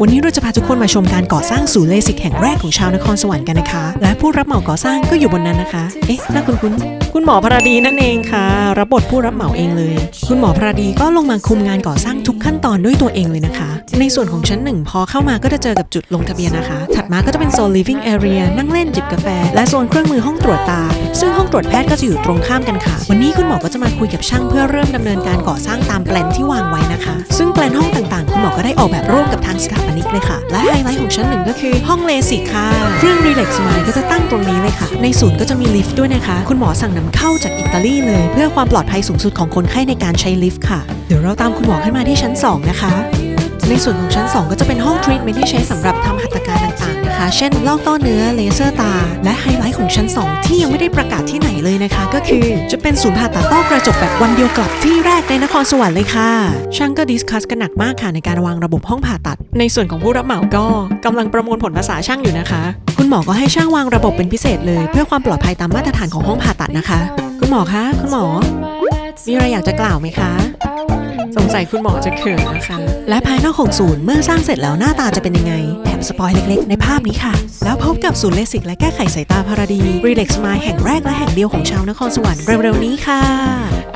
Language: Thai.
วันนี้เราจะพาทุกคนมาชมการก่อสร้างศูนย์เลสิกแห่งแรกของชาวนครสวรรค์กันนะคะ และผู้รับเหมาก่อสร้างก็อยู่บนนั้นนะคะ เอ๊ะน่าคุ้นๆคุณหมอพราดีนั่นเองค่ะ รับบทผู้รับเหมาเองเลย คุณหมอพราดีก็ลงมาคุมงานก่อสร้างทุกขั้นตอนด้วยตัวเองเลยนะคะ ในส่วนของชั้นหนึ่งพอเข้ามาก็จะเจอกับจุดลงทะเบียนนะคะ ถัดมาก็จะเป็นโซน living area นั่งเล่นจิบกาแฟ และโซนเครื่องมือห้องตรวจตา ซึ่งห้องตรวจแพทย์ก็จะอยู่ตรงข้ามกันค่ะ วันนี้คุณหมอก็จะมาคุยกับช่างเพื่อเริ่มดำเนินการก่อสร้างตามแปลนที่วางไว้นะคะ ซึ่งแปลนห้องต่าง มอก็ได้ออกแบบร่วมกับทางสถาปนิกเลยค่ะ และไฮไลท์ของชั้นหนึ่งก็คือห้องเลสิกค่ะเครื่องรีเล็กซ์มายก็จะตั้งตรงนี้เลยค่ะ ในศูนย์ก็จะมีลิฟต์ด้วยนะคะ คุณหมอสั่งนำเข้าจากอิตาลีเลย เพื่อความปลอดภัยสูงสุดของคนไข้ในการใช้ลิฟต์ค่ะ เดี๋ยวเราตามคุณหมอขึ้นมาที่ชั้นสองนะคะ ในส่วนของชั้น 2 ก็จะเป็นห้องทรีทเมนที่ใช้สำหรับทำหัตถการต่างๆ นะคะ เช่นลอกต้อเนื้อเลเซอร์ตา และไฮไลท์ของชั้น 2 ที่ยังไม่ได้ประกาศที่ไหนเลยนะคะ ก็คือจะเป็นศูนย์ผ่าตัดต้อกระจกแบบวันเดียวกลับที่แรกในนครสวรรค์เลยค่ะ ช่างก็ดิสคัสกันหนักมากค่ะในการวางระบบห้องผ่าตัด ในส่วนของผู้รับเหมาก็กำลังประมวลผลภาษาช่างอยู่นะคะ คุณหมอก็ให้ช่างวางระบบเป็นพิเศษเลย เพื่อความปลอดภัยตามมาตรฐานของห้องผ่าตัดนะคะ คุณหมอคะคุณหมอมีอะไรอยากจะกล่าวไหมคะ สงสัยคุณหมอจะเขินนะคะ และภายนอกของศูนย์เมื่อสร้างเสร็จแล้วหน้าตาจะเป็นยังไง แถมสปอยเล็กๆ ในภาพนี้ค่ะ แล้วพบกับศูนย์เลสิกและแก้ไขสายตาพาราดี Relax Mind แห่งแรกและแห่งเดียวของชาวนครสวรรค์เร็วๆนี้ค่ะ